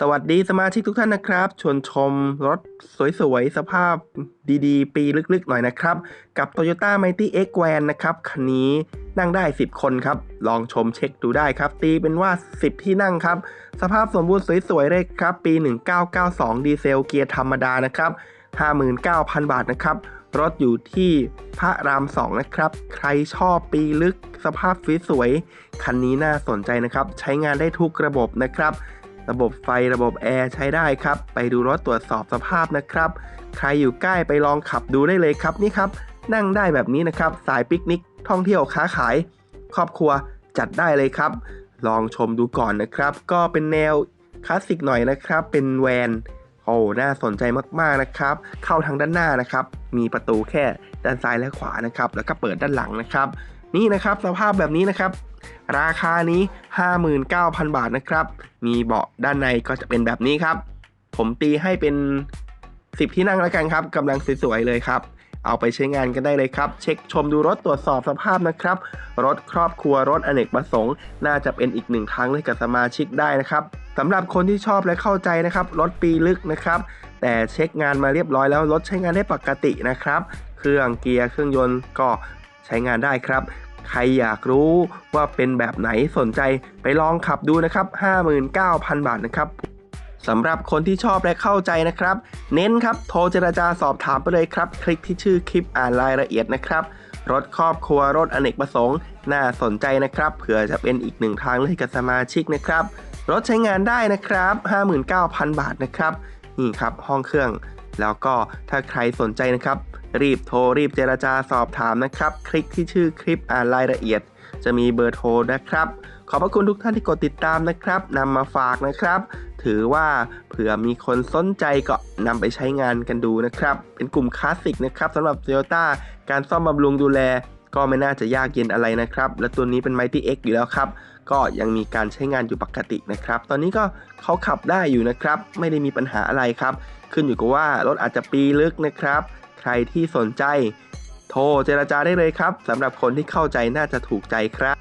สวัสดีสมาชิกทุกท่านนะครับชวนชมรถสวยๆ สภาพดีๆ ปีลึกๆ หน่อยนะครับ กับ Toyota Mighty X Van นะครับ คันนี้นั่งได้ 10 คนครับ ลองชมเช็คดูได้ครับ ตีเป็นว่า 10 ที่นั่งครับ สภาพสมบูรณ์สวยๆ เลยครับ ปี 1992 ดีเซลเกียร์ธรรมดานะครับ 59,000 บาทนะครับ รถอยู่ที่พระราม 2 นะครับ ใครชอบปีลึกสภาพสวยๆคันนี้น่าสนใจนะครับ ใช้งานได้ทุกระบบนะครับ ระบบไฟระบบแอร์ใช้ได้ครับ ไปดูรถตรวจสอบสภาพนะครับ ใครอยู่ใกล้ไปลองขับดูได้เลยครับนี่ครับ นั่งได้แบบนี้นะครับ สายปิกนิกท่องเที่ยวค้าขาย ครอบครัวจัดได้เลยครับ ลองชมดูก่อนนะครับ ก็เป็นแนวคลาสสิกหน่อยนะครับ เป็นแวนโอ้น่าสนใจมากๆนะครับ เข้าทางด้านหน้านะครับ มีประตูแค่ด้านซ้ายและขวานะครับ แล้วก็เปิดด้านหลังนะครับ นี่นะครับสภาพแบบนี้นะครับ ราคานี้ 59,000 บาทนะครับ มีเบาะด้านในก็จะเป็นแบบนี้ครับ ผมตีให้เป็น 10 ที่นั่งแล้วกันครับกำลังสวยๆเลยครับ เอาไปใช้งานกันได้เลยครับ เช็คชมดูรถตรวจสอบสภาพนะครับ รถครอบครัวรถอเนกประสงค์ น่าจะเป็นอีกหนึ่งทางให้กับสมาชิกได้นะครับสำหรับคนที่ชอบและเข้าใจนะครับรถปีลึกนะครับ แต่เช็คงานมาเรียบร้อยแล้วรถใช้งานได้ปกตินะครับ เครื่องเกียร์เครื่องยนต์ก็ใช้งานได้ครับ ใครอยากรู้ว่าเป็นแบบไหนสนใจไปลองขับดูนะครับ 59,000 บาทนะครับสำหรับคนที่ชอบและเข้าใจนะครับ เน้นครับโทรเจราจาสอบถามไปเลยครับ คลิกที่ชื่อคลิปอ่านรายละเอียดนะครับ รถครอบครัวรถอเนกประสงค์น่าสนใจนะครับเผื่อจะเป็นอีกหนึ่งทางเลือกให้กับสมาชิกนะครับ รถใช้งานได้นะครับ 59,000 บาทนะครับนี่ครับห้องเครื่อง แล้วก็ถ้าใครสนใจนะครับ รีบโทรรีบเจราจาสอบถามนะครับ คลิกที่ชื่อคลิปอ่านรายละเอียด จะมีเบอร์โทรนะครับ ขอบพระคุณทุกท่านที่กดติดตามนะครับนำมาฝากนะครับ ถือว่าเผื่อมีคนสนใจก็นำไปใช้งานกันดูนะครับ เป็นกลุ่มคลาสสิกนะครับสำหรับ Toyota การซ่อมบำรุงดูแล ก็ไม่น่าจะยากเย็นอะไรนะครับ และตัวนี้เป็น Mighty X อยู่แล้วครับ ก็ยังมีการใช้งานอยู่ปกตินะครับ ตอนนี้ก็เขาขับได้อยู่นะครับ ไม่ได้มีปัญหาอะไรครับ ขึ้นอยู่กับว่ารถอาจจะปีลึกนะครับ ใครที่สนใจ โทรเจราจาได้เลยครับสำหรับคนที่เข้าใจน่าจะถูกใจครับ